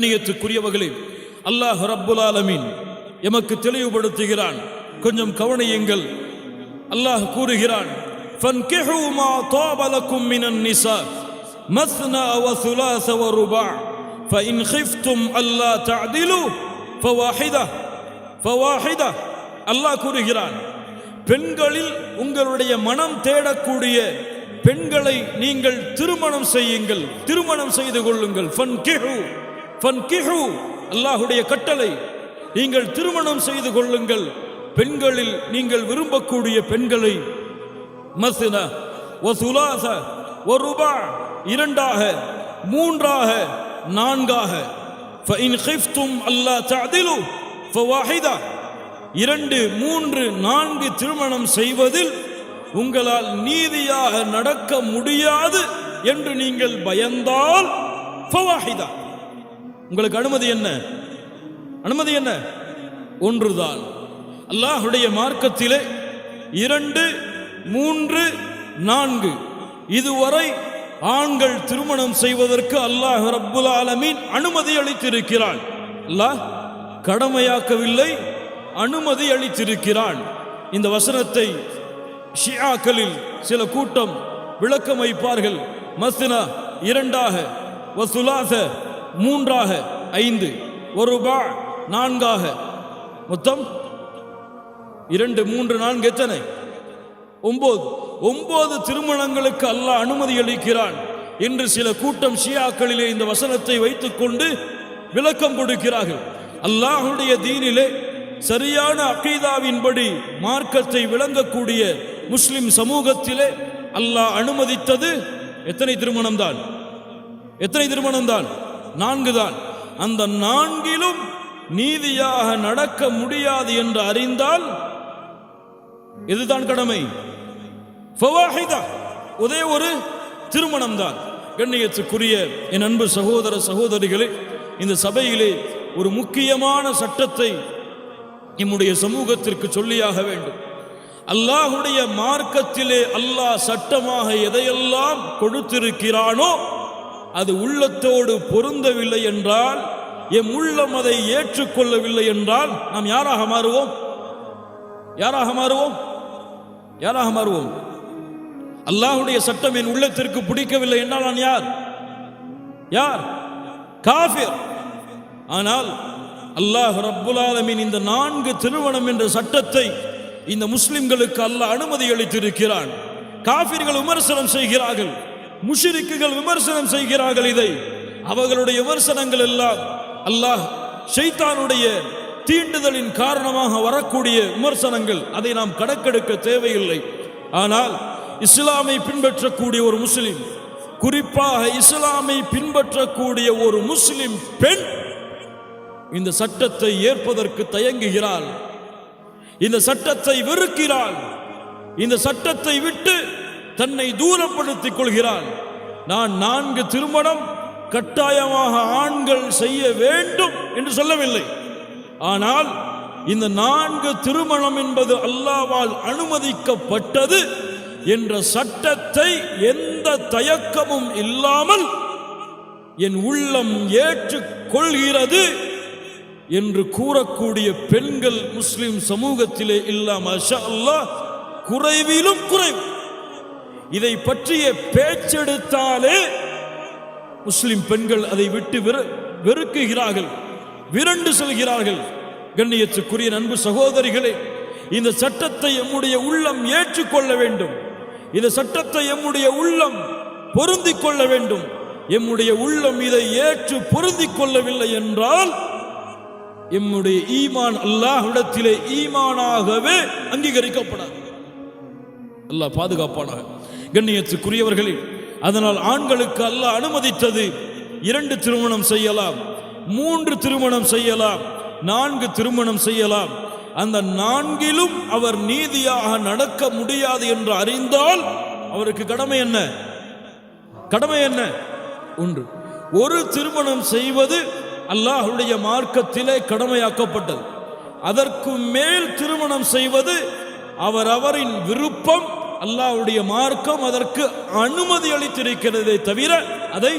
கண்ணியத்துக்குரியவர்களே அல்லாஹ் ரப்புல் ஆலமீன் எமக்கு தெளிவுபடுத்துகிறான் கொஞ்சம் கவனியுங்கள் அல்லாஹ் கூறுகிறான் فانكحوا ما طاب لكم من النساء مثنى وثلاث ورباع فإن خفتم ألا تعدلوا فواحدة فواحدة அல்லாஹ் கூறுகிறான் பெண்களில் உங்களுடைய மனம் தேடக்கூடிய பெண்களை நீங்கள் திருமணம் செய்யுங்கள் திருமணம் செய்து கொள்ளுங்கள் ஃபன்கிஹு ஃபன்கிஹு அல்லாஹுடைய கட்டளை. நீங்கள் திருமணம் செய்து கொள்ளுங்கள். பெண்களில் நீங்கள் விரும்பக்கூடிய பெண்களை மசின வசுலாச ஒருபா இரண்டாக மூன்றாக நான்காக. இரண்டு மூன்று நான்கு திருமணம் செய்வதில் உங்களால் நீதியாக நடக்க முடியாது என்று நீங்கள் பயந்தால் ஃபவாஹிதா. உங்களுக்கு அனுமதி என்ன? அனுமதி என்ன? ஒன்றுதான். அல்லாஹுடைய மார்க்கத்திலே இரண்டு மூன்று நான்கு. இதுவரை ஆண்கள் திருமணம் செய்வதற்கு அல்லாஹ் ரப்புல் ஆலமீன் அனுமதி அளித்திருக்கிறான். அல்லாஹ் கடமையாக்கவில்லை அனுமதி அளித்திருக்கிறான். இந்த வசனத்தை ஷியாக்களில் சில கூட்டம் விளக்கம் வைப்பார்கள் மஸ்தினா இரண்டாக வசுலாக மூன்றாக ஐந்து ஒரு பா நான்காக. மொத்தம் இரண்டு மூன்று நான்கு எத்தனை? ஒன்பது ஒன்பது திருமணங்களுக்கு அல்லாஹ் அனுமதி அளிக்கிறான் என்று சில கூட்டம் ஷியாக்களிலே இந்த வசனத்தை வைத்துக்கொண்டு விளக்கம் கொடுக்கிறார்கள். அல்லாஹுடைய தீனிலே சரியான அகீதாவின்படி மார்க்கத்தை விளங்கக்கூடிய முஸ்லிம் சமூகத்திலே அல்லாஹ் அனுமதித்தது எத்தனை திருமணம் தான் எத்தனை திருமணம் தான் நான்கு தான். அந்த நான்கிலும் நீதியாக நடக்க முடியாது என்று அறிந்தால் இதுதான் கடமை. ஒரே ஒரு திருமணம் தான் கண்ணியத்துக்குரிய என் அன்பு சகோதர சகோதரிகளே இந்த சபையிலே ஒரு முக்கியமான சட்டத்தை நம்முடைய சமூகத்திற்கு சொல்லியாக வேண்டும். அல்லாஹுடைய மார்க்கத்திலே அல்லாஹ் சட்டமாக எதையெல்லாம் கொடுத்திருக்கிறானோ அது உள்ளத்தோடு பொருந்தவில்லை என்றால் எம் உள்ளம் அதை ஏற்றுக்கொள்ளவில்லை என்றால் நாம் யாராக மாறுவோம்? யாராக மாறுவோம்? யாராக மாறுவோம்? அல்லாஹுடைய சட்டம் என் உள்ளத்திற்கு பிடிக்கவில்லை என்றால் நான் யார்? யார்? காஃபிர். ஆனால் அல்லாஹ் ரப்புல் இந்த நான்கு திருமணம் என்ற சட்டத்தை இந்த முஸ்லிம்களுக்கு அல்லாஹ் அனுமதி அளித்திருக்கிறான். காஃபிர்கள் விமர்சனம் செய்கிறார்கள். முஷிரிக்குகள் விமர்சனம் செய்கிறார்கள் இதை. அவர்களுடைய விமர்சனங்கள் எல்லாம் அல்லாஹ் ஷைத்தானுடைய தீண்டுதலின் காரணமாக வரக்கூடிய விமர்சனங்கள். அதை நாம் கணக்கெடுக்க தேவையில்லை. ஆனால் இஸ்லாமை பின்பற்றக்கூடிய ஒரு முஸ்லிம் குறிப்பாக இஸ்லாமை பின்பற்றக்கூடிய ஒரு முஸ்லிம் பெண் இந்த சட்டத்தை ஏற்பதற்கு தயங்குகிறாள். இந்த சட்டத்தை வெறுக்கிறாள். இந்த சட்டத்தை விட்டு தன்னை தூரப்படுத்திக் கொள்கிறான். நான் நான்கு திருமணம் கட்டாயமாக ஆண்கள் செய்ய வேண்டும் என்று சொல்லவில்லை. ஆனால் இந்த நான்கு திருமணம் என்பது அல்லாவால் அனுமதிக்கப்பட்டது என்ற சட்டத்தை எந்த தயக்கமும் இல்லாமல் என் உள்ளம் ஏற்றுக்கொள்கிறது என்று கூறக்கூடிய பெண்கள் முஸ்லிம் சமூகத்திலே இல்லாம அல்லாஹ் குறைவிலும் குறைவு. இதை பற்றிய பேச்செடுத்தாலே முஸ்லிம் பெண்கள் அதை விட்டு வெறு வெறுக்குகிறார்கள். விரண்டு செல்கிறார்கள். கண்ணியத்துக்குரிய அன்பு சகோதரிகளே இந்த சட்டத்தை எம்முடைய உள்ளம் ஏற்றுக்கொள்ள வேண்டும். இந்த சட்டத்தை எம்முடைய உள்ளம் பொருந்திக் கொள்ள வேண்டும். எம்முடைய உள்ளம் இதை ஏற்று பொருந்திக் கொள்ளவில்லை என்றால் எம்முடைய ஈமான் அல்லாஹிடத்திலே ஈமானாகவே அங்கீகரிக்கப்படாது. அல்லாஹ் பாதுகாப்பானாக. கண்ணியத்துக்குரியவர்களே அதனால் ஆண்களுக்கு அல்ல அனுமதித்தது. இரண்டு திருமணம் செய்யலாம் மூன்று திருமணம் செய்யலாம் நான்கு திருமணம் செய்யலாம். அந்த நான்கிலும் அவர் நீதியாக நடக்க முடியாது என்று அறிந்தால் அவருக்கு கடமை என்ன? கடமை என்ன? ஒன்று ஒரு திருமணம் செய்வது அல்லாஹுடைய மார்க்கத்திலே கடமையாக்கப்பட்டது. அதற்கு மேல் திருமணம் செய்வது அவர் அவரின் விருப்பம் அல்லாஹ்வுடைய மார்க்கம் அதற்கு அனுமதி அளித்திருக்கிறதே தவிர அதை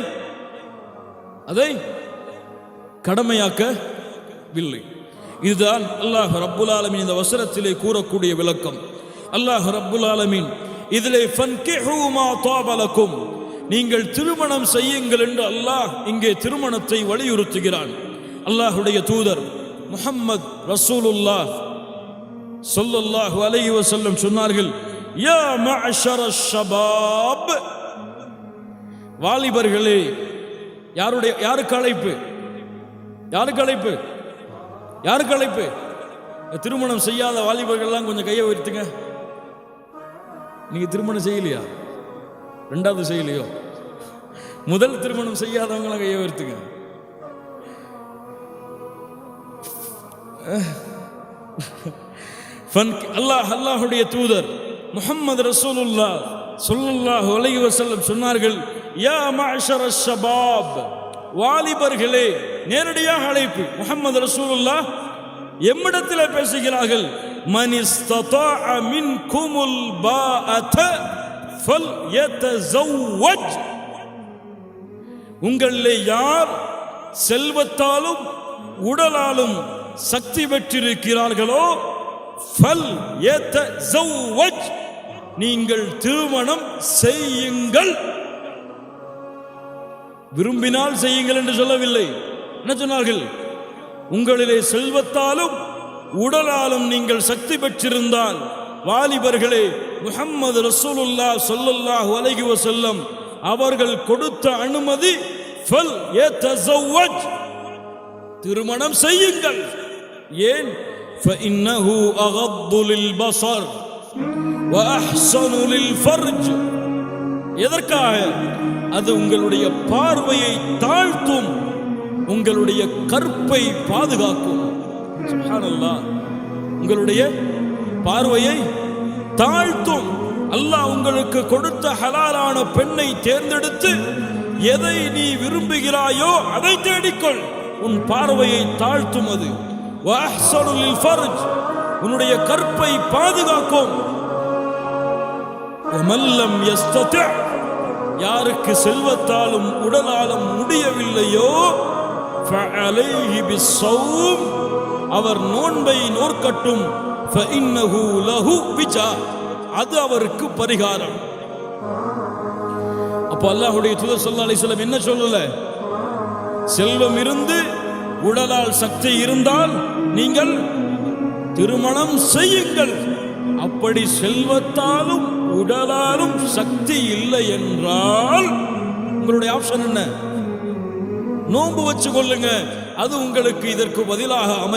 அதை கடமையாக்கவில்லை. இதுதான் அல்லாஹ் ரப்புல் ஆலமின் இந்த வசனத்திலே கூறக்கூடிய விளக்கம். அல்லாஹ் ரப்புல் ஆலமின் இதிலே ஃபன்கிஹு நீங்கள் திருமணம் செய்யுங்கள் என்று அல்லாஹ் இங்கே திருமணத்தை வலியுறுத்துகிறான். அல்லாஹுடைய தூதர் முஹம்மத் ரசூலுல்லாஹ் ஸல்லல்லாஹு அலைஹி வஸல்லம் சொன்னார்கள் யா மஅஷர ஷபாப். வாலிபர்களே யாருடைய யாருக்கு அழைப்பு? யாருக்கு அழைப்பு? யாருக்கு அழைப்பு? திருமணம் செய்யாத வாலிபர்கள்லாம் கொஞ்சம் கையை உயர்த்துங்க. நீங்க திருமணம் செய்யலையா? ரெண்டாவது செய்யலையோ? முதல் திருமணம் செய்யாதவங்களாம் கையை உயர்த்துங்க. ஃபன் அல்லாஹ் அல்லாஹுடைய தூதர். முகமது ரசூலுல்லா சொல்லுல்லாஹ் உலகி வசல்லம் சொன்னார்கள் யா மாஷர ஷபாப் வாலிபர்களே நேரடியாக அழைப்பு. முகமது ரசூலுல்லா எம்மிடத்தில் பேசுகிறார்கள் மன் இஸ்ததாஅ ஃபல் ஏத்த ஃபல்யதஸவ்வஜ். உங்களிலே யார் செல்வத்தாலும் உடலாலும் சக்தி பெற்றிருக்கிறார்களோ ஃபல் யதஸவ்வஜ் நீங்கள் திருமணம் செய்யுங்கள். விரும்பினால் செய்யுங்கள் என்று சொல்லவில்லை. என்ன சொன்னார்கள்? உங்களிலே செல்வத்தாலும் உடலாலும் நீங்கள் சக்தி பெற்றிருந்தால் வாலிபர்களே முகம்மது ரசூலுல்லா சொல்லல்லாஹ் அலகி வசல்லம் அவர்கள் கொடுத்த அனுமதி ஃபல் திருமணம் செய்யுங்கள். ஏன்? ஃபஇன்னஹு அகத்துலில் பசர் ஃபர்ஜ் எதற்காக? அது உங்களுடைய பார்வையை தாழ்த்தும் உங்களுடைய கற்பை பாதுகாக்கும். உங்களுடைய பார்வையை தாழ்த்தும். அல்லாஹ் உங்களுக்கு கொடுத்த ஹலாலான பெண்ணை தேர்ந்தெடுத்து எதை நீ விரும்புகிறாயோ அதை தேடிக்கொள். உன் பார்வையை தாழ்த்தும் அது. உன்னுடைய கற்பை பாதுகாக்கும். ஒமல்லம் யஸ்ததி யாருக்கு செல்வத்தாலும் உடலாலும் முடியவில்லையோ அவர் நோன்பை நோர்க்கட்டும் அது அவருக்கு பரிகாரம். அப்போ அல்லாஹுடைய தூதர் ஸல்லல்லாஹு அலைஹி என்ன சொல்லல? செல்வம் இருந்து உடலால் சக்தி இருந்தால் நீங்கள் திருமணம் செய்யுங்கள். அப்படி செல்வத்தாலும் உடலாலும் சக்தி இல்லை என்றால் உங்களுடைய ஆப்ஷன் என்ன? நோன்பு வச்சு கொள்ளுங்க அது உங்களுக்கு இதற்கு பதிலாக அமை